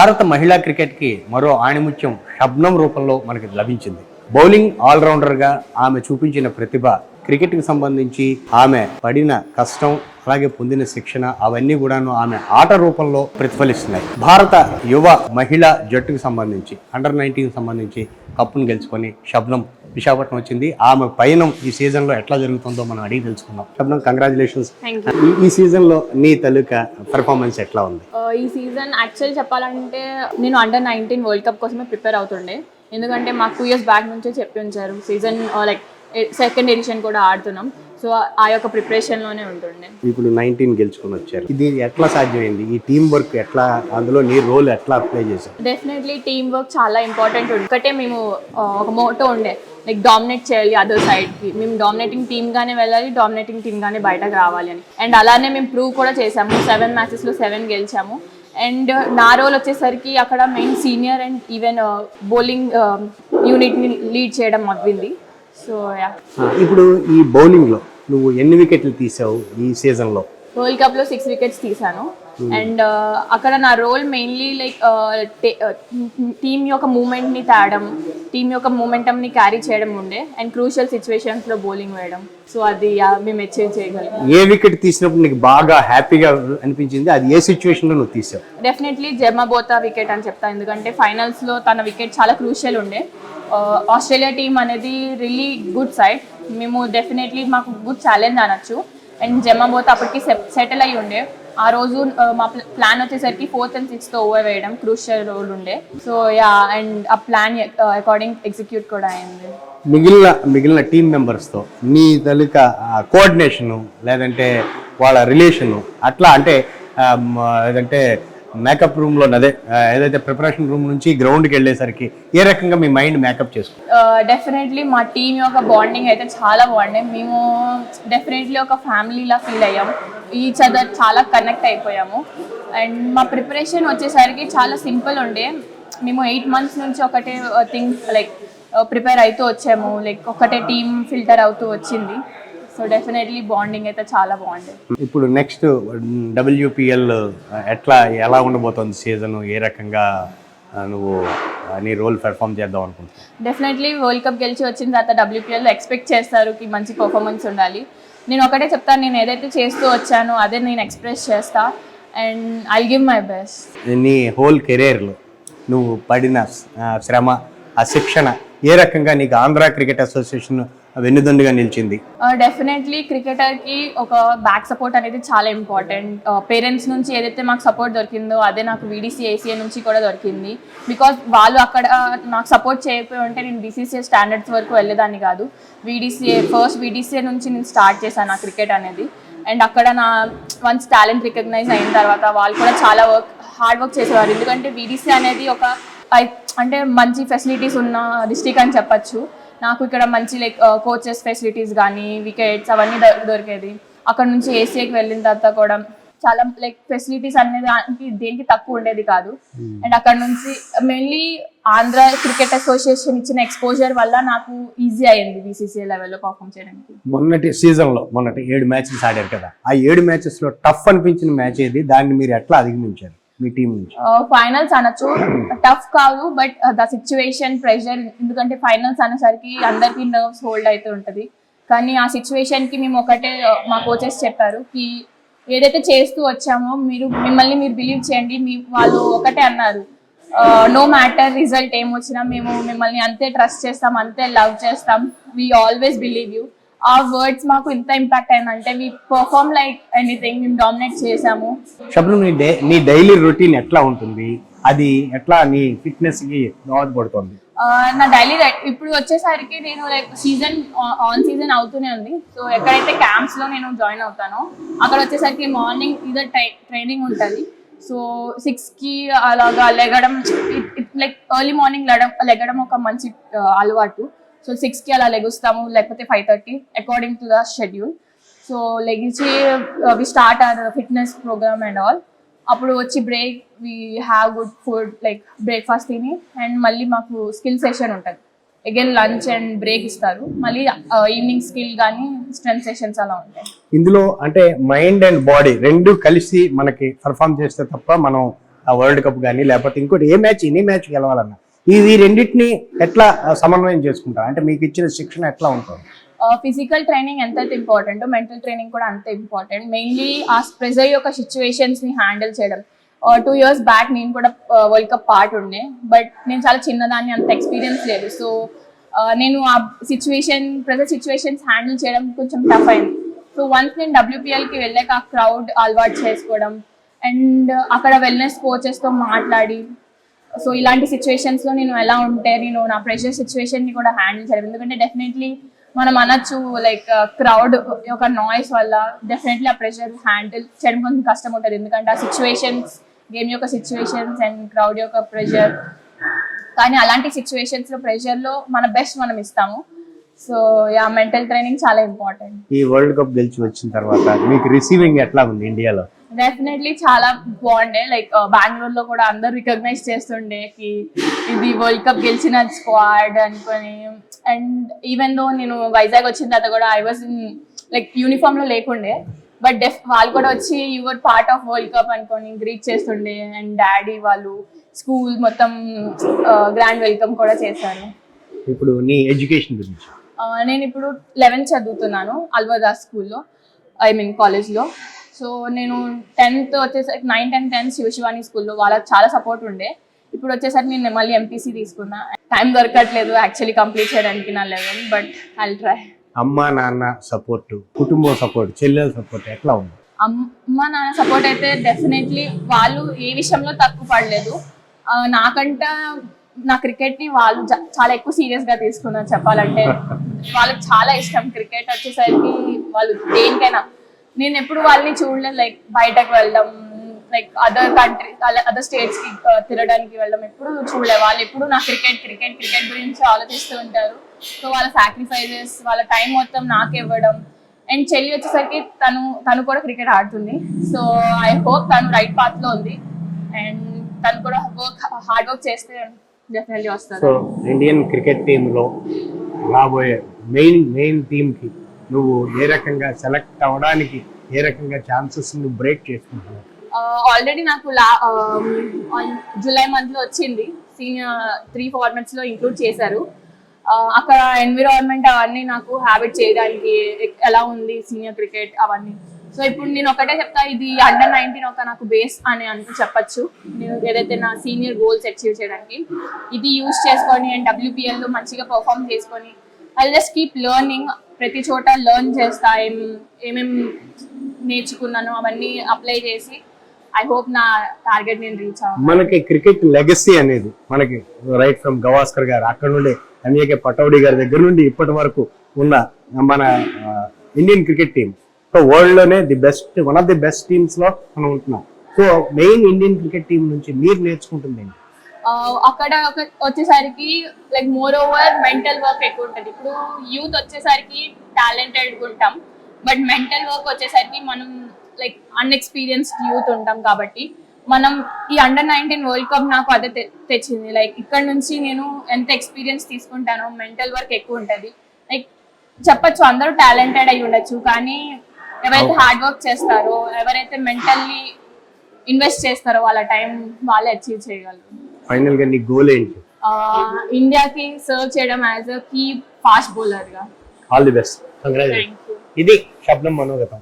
భారత మహిళా క్రికెట్కి మరో ఆణిముత్యం శబ్నం రూపంలో మనకి లభించింది. బౌలింగ్ ఆల్రౌండర్గా ఆమె చూపించిన ప్రతిభ క్రికెట్కి సంబంధించి ఆమె పడిన కష్టం అలాగే పొందిన శిక్షణ అవన్నీ కూడాను ఆమె ఆట రూపంలో ప్రతిఫలిస్తున్నాయి. భారత యువ మహిళా జట్టుకు సంబంధించి అండర్ నైన్టీన్ సంబంధించి కప్పును గెలుచుకొని శబ్దం విశాఖపట్నం వచ్చింది. ఆమె పయనం ఈ సీజన్లో ఎట్లా జరుగుతుందో మనం అడిగి తెలుసుకుందాం. కంగ్రాచులేషన్స్ ఈ సీజన్లో నీ తాలూకా పెర్ఫార్మెన్స్ ఎట్లా ఉంది? ఈ సీజన్ యాక్చువల్ చెప్పాలంటే నేను అండర్ నైన్టీన్ వరల్డ్ కప్ కోసమే ప్రిపేర్ అవుతుండే. ఎందుకంటే మాకు టూ ఇయర్స్ బ్యాక్ నుంచే చెప్పి ఉంచారు. సీజన్ లైక్ సెకండ్ ఎడిషన్ కూడా ఆడుతున్నాం. సో ఆ యొక్క ప్రిపరేషన్లోనే ఉంటుండే. ఇప్పుడు నైన్టీన్ గెలుచుకొని వచ్చారు. ఇది ఎట్లా సాధ్యమైంది? ఈ టీం వర్క్ ఎట్లా అందులో నీ రోల్ ఎట్లా ప్లే చేశారు? డెఫినెట్లీ టీమ్ వర్క్ చాలా ఇంపార్టెంట్ ఉంది ఒకటే మేము ఒక మోటో ఉండే. లైక్ డామినేట్ చేయాలి అదర్ సైడ్కి మేము డామినేటింగ్ టీమ్గానే వెళ్ళాలి డామినేటింగ్ టీమ్గానే బయటకు రావాలి అని. అండ్ అలానే మేము ప్రూవ్ కూడా చేసాము సెవెన్ మ్యాచెస్లో సెవెన్ గెలిచాము. అండ్ నా రోల్ వచ్చేసరికి అక్కడ main senior and even bowling యూనిట్ని lead చేయడం అవ్వింది. సో యా ఇప్పుడు ఈ బౌలింగ్లో నువ్వు ఎన్ని వికెట్లు తీసావు ఈ సీజన్లో వరల్డ్ కప్లో సిక్స్ వికెట్స్ తీసాను. అండ్ అక్కడ నా రోల్ మెయిన్లీ లైక్ టీమ్ యొక్క మూమెంట్ని తేవడం టీమ్ యొక్క మూమెంటం ని క్యారీ చేయడం ఉండే అండ్ క్రూషియల్ సిచ్యువేషన్స్లో బౌలింగ్ వేయడం. సో అది మేము అచీవ్ చేయగలిగాం. ఏ వికెట్ తీసినప్పుడు నీకు బాగా హ్యాపీగా అనిపించింది? అది ఏ సిచ్యువేషన్లో నువ్వు తీసావు? డెఫినెట్లీ జెర్మబోతా వికెట్ అని చెప్తా. ఎందుకంటే ఫైనల్స్లో తన వికెట్ చాలా క్రూషియల్ ఉండే. ఆస్ట్రేలియా టీం అనేది రియలీ గుడ్ సైడ్ మేము డెఫినెట్లీ మాకు గుడ్ ఛాలెంజ్ అనొచ్చు. అండ్ జెర్మబోతా అప్పటికి సెటిల్ అయి ఉండే. ఆ రోజు మా ప్లాన్ వచ్చేసరికి ఫోర్త్ అండ్ సిక్స్త్ ఓవర్ వేయడం క్రూషియల్ రోల్ ఉండే. సో యా అండ్ ఆ ప్లాన్ అకార్డింగ్ ఎగ్జిక్యూట్ కూడా అయింది. మిగిలిన మిగిలిన టీం మెంబర్స్తో నీ తాలూకా కోఆర్డినేషను లేదంటే వాళ్ళ రిలేషను అట్లా అంటే మ- ఏదంటే మేకప్ రూమ్లో అదే ఆ, ఏదైతే ప్రిపరేషన్ రూమ్ నుంచి గ్రౌండ్కి వెళ్ళేసరికి ఏ రకంగా మీ మైండ్ మేకప్ చేసుకో డెఫినెట్లీ మా టీం యొక్క బాండింగ్ అయితే చాలా బాగుండే. మేము డెఫినెట్లీ ఒక ఫ్యామిలీలా ఫీల్ అయ్యాం. ఈచ్ అదర్ చాలా కనెక్ట్ అయిపోయాము. అండ్ మా ప్రిపరేషన్ వచ్చేసరికి చాలా సింపుల్ ఉండే. మేము ఎయిట్ మంత్స్ నుంచి ఒకటే థింగ్ లైక్ ప్రిపేర్ అవుతూ వచ్చాము. లైక్ ఒకటే టీం ఫిల్టర్ అవుతూ వచ్చింది. సో డెఫినెట్లీ బాండింగ్ అయితే చాలా బాగుండే. ఇప్పుడు నెక్స్ట్ డబ్ల్యూపిఎల్ uh, uh, ఎట్లా ఎలా ఉండబోతుంది సీజన్ ఏ రకంగా నువ్వు నీ రోల్ పెర్ఫామ్ చేద్దాం అనుకుంటున్నావు. డెఫినెట్లీ వరల్డ్ కప్ గెలిచి వచ్చిన తర్వాత డబ్ల్యూపీఎల్ ఎక్స్పెక్ట్ చేస్తారు కి మంచి పర్ఫార్మెన్స్ ఉండాలి. నేను ఒకటే చెప్తాను నేను ఏదైతే చేస్తూ వచ్చానో అదే నేను ఎక్స్ప్రెస్ చేస్తా. And I give my best నీ హోల్ కెరీర్లో నువ్వు పడిన శ్రమ ఆ శిక్షణ ఏ రకంగా నీకు ఆంధ్ర క్రికెట్ అసోసియేషన్ వెన్నుదండుగా నిలిచింది. డెఫినెట్లీ క్రికెటర్కి ఒక బ్యాక్ సపోర్ట్ అనేది చాలా ఇంపార్టెంట్ పేరెంట్స్ నుంచి ఏదైతే మాకు సపోర్ట్ దొరికిందో అదే నాకు వీడీసీ ఏసీఏ నుంచి కూడా దొరికింది. బికాజ్ వాళ్ళు అక్కడ నాకు సపోర్ట్ చేయకపోయి ఉంటే నేను బీసీసీఏ స్టాండర్డ్స్ వరకు వెళ్ళేదాన్ని కాదు. వీడీసీఏ ఫస్ట్ వీడీసీఏ నుంచి నేను స్టార్ట్ చేశాను నా క్రికెట్ అనేది. అండ్ అక్కడ నా వన్స్ టాలెంట్ రికగ్నైజ్ అయిన తర్వాత వాళ్ళు కూడా చాలా వర్క్ హార్డ్ వర్క్ చేసేవారు. ఎందుకంటే వీడీసీ అనేది ఒక అంటే మంచి ఫెసిలిటీస్ ఉన్న డిస్టిక్ అని చెప్పచ్చు. నాకు ఇక్కడ మంచి లైక్ కోచెస్ ఫెసిలిటీస్ కానీ వికెట్స్ అవన్నీ దొరికేది. అక్కడ నుంచి ఏసీఏకి వెళ్ళిన తర్వాత కూడా చాలా లైక్ ఫెసిలిటీస్ అనేది దానికి దేనికి తక్కువ ఉండేది కాదు. అండ్ అక్కడ నుంచి మెయిన్లీ ఆంధ్ర క్రికెట్ అసోసియేషన్ ఇచ్చిన ఎక్స్పోజర్ వల్ల నాకు ఈజీ అయ్యింది బీసీసీఏ లెవెల్లో పర్ఫామ్ చేయడానికి. మొన్నటి సీజన్లో మొన్నటి ఏడు మ్యాచెస్ ఆడారు కదా. ఆ ఏడు మ్యాచెస్లో టఫ్ అనిపించిన మ్యాచ్ ఏది? దాన్ని మీరు ఎట్లా అధిగమించారు? మీ టీం నుంచి? ఫైనల్స్ అనొచ్చు. టఫ్ కాదు బట్ ద సిచ్యువేషన్ ప్రెషర్ ఎందుకంటే ఫైనల్స్ అనేసరికి అందరికీ నర్వ్స్ హోల్డ్ అయితే ఉంటుంది. కానీ ఆ situation కి మేము ఒకటే uh, మా కోచెస్ చెప్పారు కి ఏదైతే చేస్తూ వచ్చామో మీరు మిమ్మల్ని మీరు బిలీవ్ చేయండి మీ వాళ్ళు ఒకటే అన్నారు. నో మ్యాటర్ రిజల్ట్ ఏమొచ్చినా మేము మిమ్మల్ని అంతే ట్రస్ట్ చేస్తాం అంతే లవ్ చేస్తాం. వీ ఆల్వేస్ బిలీవ్ యూ ఆ వర్డ్స్ మాకు ఇంత ఇంపాక్ట్ అయిందంటే వీ పర్ఫామ్ లైక్ ఎనీథింగ్ మేము డామినేట్ చేసాము శబ్దం నీ డే నీ డైలీ రొటీన్ ఎట్లా ఉంటుంది? అది ఎట్లా నీ ఫిట్నెస్కి దోహదపడుతుంది ఆ, నా డైలీ ఇప్పుడు వచ్చేసరికి నేను లైక్ సీజన్ ఆన్ సీజన్ అవుతూనే ఉంది. సో ఎక్కడైతే క్యాంప్స్లో నేను జాయిన్ అవుతానో అక్కడ వచ్చేసరికి మార్నింగ్ ఇదర్ ట్రైనింగ్ ఉంటుంది. సో సిక్స్కి అలాగా లెగడం లైక్ ఎర్లీ మార్నింగ్ లెగడం లెగడం ఒక మంచి అలవాటు. సో సిక్స్కి అలా లెగుస్తాము లేకపోతే five thirty according to the schedule so లెగిచి we start our fitness program and all అప్పుడు వచ్చి break we have good food like breakfast తిని అండ్ మళ్ళీ మాకు స్కిల్ సెషన్ ఉంటుంది. అగైన్ లంచ్ అండ్ బ్రేక్ ఇస్తారు. మళ్ళీ ఈవినింగ్ స్కిల్ కానీ స్ట్రెంత్ సెషన్స్ అలా ఉంటాయి. ఇందులో అంటే మైండ్ అండ్ బాడీ రెండు కలిసి మనకి పర్ఫామ్ చేస్తే తప్ప మనం ఆ వరల్డ్ కప్ కానీ లేకపోతే ఇంకోటి ఏ మ్యాచ్ ఎనీ మ్యాచ్ గెలవాలన్నా ఇది రెండింటిని ఎట్లా సమన్వయం చేసుకుంటారు? అంటే మీకు ఇచ్చిన శిక్షణ ఎట్లా ఉంటుంది? ఫిజికల్ ట్రైనింగ్ ఎంత ఇంపార్టెంట్ మెంటల్ ట్రైనింగ్ కూడా అంత ఇంపార్టెంట్ మెయిన్లీ ఆ ప్రెజర్ యొక్క సిచ్యువేషన్స్ని హ్యాండిల్ చేయడం. టూ ఇయర్స్ బ్యాక్ నేను కూడా వరల్డ్ కప్ పార్ట్ ఉండే. బట్ నేను చాలా చిన్నదాన్ని అంత ఎక్స్పీరియన్స్ లేదు. సో నేను ఆ సిచ్యువేషన్ ప్రెజర్ సిచ్యువేషన్స్ హ్యాండిల్ చేయడం కొంచెం టఫ్ అయింది. సో వన్స్ నేను డబ్ల్యూపీఎల్కి వెళ్ళాక ఆ క్రౌడ్ అలవాటు చేసుకోవడం అండ్ అక్కడ వెల్నెస్ కోచెస్తో మాట్లాడి సో ఇలాంటి సిచ్యువేషన్స్లో నేను ఎలా ఉంటే నేను నా ప్రెషర్ సిచ్యువేషన్ని కూడా హ్యాండిల్ చేయడం ఎందుకంటే డెఫినెట్లీ మనం అనొచ్చు లైక్ క్రౌడ్ uh, యొక్క నాయిస్ వల్ల డెఫినెట్లీ ఆ ప్రెషర్ హ్యాండిల్ చేయడం కొంచెం కష్టం ఉంటుంది ఎందుకంటే ఆ సిచ్యువేషన్స్ గేమ్ యొక్క సిచ్యువేషన్స్ అండ్ క్రౌడ్ యొక్క ప్రెషర్ కానీ అలాంటి సిచ్యువేషన్స్లో ప్రెషర్లో మన బెస్ట్ మనం ఇస్తాము. సో యా మెంటల్ ట్రైనింగ్ చాలా ఇంపార్టెంట్ ఈ వరల్డ్ కప్ గెలిచి వచ్చిన తర్వాత మీకు రిసీవింగ్ ఎట్లా ఉంది ఇండియాలో డెఫినెట్లీ చాలా బాగుండే. లైక్ బెంగళూరు లో కూడా అందరు రికగ్నైజ్ చేస్తుండే కి ఇది వరల్డ్ కప్ గెలిచిన స్క్వాడ్ అనుకొని. అండ్ ఈవెన్ దో నేను వైజాగ్ వచ్చిన తర్వాత కూడా ఐ వాజ్ ఇన్ లైక్ యూనిఫామ్లో లేకుండే బట్ డెఫ్ వాళ్ళు కూడా వచ్చి your part of world cup అనుకొని గ్రీట్ చేస్తుండే. అండ్ డాడీ వాళ్ళు స్కూల్ మొత్తం గ్రాండ్ వెల్కమ్ కూడా చేశారు. ఇప్పుడు నీ ఎడ్యుకేషన్ గురించి. ఆ, నేను ఇప్పుడు లెవెన్త్ చదువుతున్నాను అల్వదా స్కూల్లో ఐ మీన్ కాలేజ్లో సో నేను టెన్త్ వచ్చేసరికి నైన్త్ అండ్ టెన్త్ శివశివాని స్కూల్లో వాళ్ళకి చాలా సపోర్ట్ ఉండే. ఇప్పుడు వచ్చేసరికి నేను మళ్ళీ ఎంపీసీ తీసుకున్నా. టైం దొరకట్లేదు యాక్చువల్లీ కంప్లీట్ చేయడానికి నా లెవెల్ బట్ ఐ ట్రై అమ్మ నాన్న సపోర్ట్ కుటుంబం సపోర్ట్ చెల్లెల సపోర్ట్ ఎట్లా ఉంది? అమ్మ నాన్న సపోర్ట్ అయితే డెఫినెట్లీ వాళ్ళు ఏ విషయంలో తక్కువ పడలేదు. నాకంట నా క్రికెట్ని వాళ్ళు చాలా ఎక్కువ సీరియస్గా తీసుకున్నారు చెప్పాలంటే. వాళ్ళకి చాలా ఇష్టం క్రికెట్ వచ్చేసరికి వాళ్ళు దేనికైనా నేను ఎప్పుడు వాళ్ళని చూడలేదు లైక్ బయటకు వెళ్ళడం లైక్ అదర్ కంట్రీ అదర్ స్టేట్స్కి uh, తిరగడానికి వెళ్ళడం ఎప్పుడు చూడలేదు వాళ్ళు ఎప్పుడు నా క్రికెట్ క్రికెట్ క్రికెట్ గురించి ఆలోచిస్తూ ఉంటారు. సో వాళ్ళ సాక్రిఫైజెస్ వాళ్ళ టైం మొత్తం నాకు ఇవ్వడం. అండ్ చెల్లి వచ్చేసరికి తను తను కూడా క్రికెట్ ఆడుతుంది. సో ఐ హోప్ తను రైట్ పాత్లో ఉంది. అండ్ తను కూడా వర్క్ హార్డ్ వర్క్ చేస్తే డెఫినెట్లీ వస్తుంది. సో ఇండియన్ క్రికెట్ టీంలో రాబోయే మెయిన్ మెయిన్ టీంకి నువ్వు ఏ రకంగా సెలెక్ట్ అవడానికి ఏ రకంగా ఛాన్సెస్ నువ్వు బ్రేక్ చేసుకుంటున్నావు? ఆల్రెడీ నాకు లా జూలై మంత్లో వచ్చింది. సీనియర్ త్రీ ఫార్మాట్స్లో ఇంక్లూడ్ చేశారు. అక్కడ ఎన్విరాన్మెంట్ అవన్నీ నాకు హ్యాబిట్ చేయడానికి ఎలా ఉంది సీనియర్ క్రికెట్ అవన్నీ. సో ఇప్పుడు నేను ఒకటే చెప్తా ఇది అండర్ నైన్టీన్ ఒక నాకు బేస్ అని అంటూ చెప్పొచ్చు. నేను ఏదైతే నా సీనియర్ గోల్స్ అచీవ్ చేయడానికి ఇది యూజ్ చేసుకొని అండ్ డబ్ల్యూపీఎల్లో మంచిగా పర్ఫామ్ చేసుకొని ఐ జస్ట్ కీప్ లెర్నింగ్ ప్రతి చోట లెర్న్ చేస్తా ఏం ఏమేం నేర్చుకున్నాను అవన్నీ అప్లై చేసి ఐ హోప్ నా టార్గెట్ నేను రీచ్ మనకి క్రికెట్ లెగసీ అనేది మనకి రైట్ ఫ్రమ్ గవాస్కర్ గారు అక్కడ నుండి ఎంఏకే పటౌడి గారి దగ్గర నుండి ఇప్పటి వరకు ఉన్న మన Indian cricket team so వరల్డ్లోనే the best one of the best టీమ్స్లో మనం ఉంటున్నాం. So main Indian cricket team నుంచి మీరు నేర్చుకుంటుంది అక్కడ వచ్చేసరికి like more over mental work ఎక్కువ ఉంటుంది. ఇప్పుడు యూత్ వచ్చేసరికి టాలెంటెడ్ ఉంటాం. బట్ మెంటల్ వర్క్ వచ్చేసరికి మనం లైక్ అన్ఎక్స్పీరియన్స్డ్ యూత్ ఉంటాం కాబట్టి మనం ఈ అండర్ నైన్టీన్ వరల్డ్ కప్ నాకు అదే తెచ్చింది. లైక్ ఇక్కడ నుంచి నేను ఎంత ఎక్స్పీరియన్స్ తీసుకుంటానో మెంటల్ వర్క్ ఎక్కువ ఉంటుంది. లైక్ చెప్పొచ్చు అందరూ టాలెంటెడ్ అయి ఉండొచ్చు కానీ ఎవరైతే హార్డ్ వర్క్ చేస్తారో ఎవరైతే మెంటల్లీ ఇన్వెస్ట్ చేస్తారో వాళ్ళ టైం వాళ్ళే అచీవ్ చేయగలరు. ఫైనల్గా నీ గోల్ ఏంటి? ఇండియాకి సర్వ్ చేయడం యాజ్ అ కీ ఫాస్ట్ బౌలర్గా. ఆల్ ది బెస్ట్ కంగ్రాచులేషన్ ఇది శబ్దం మనోగతం.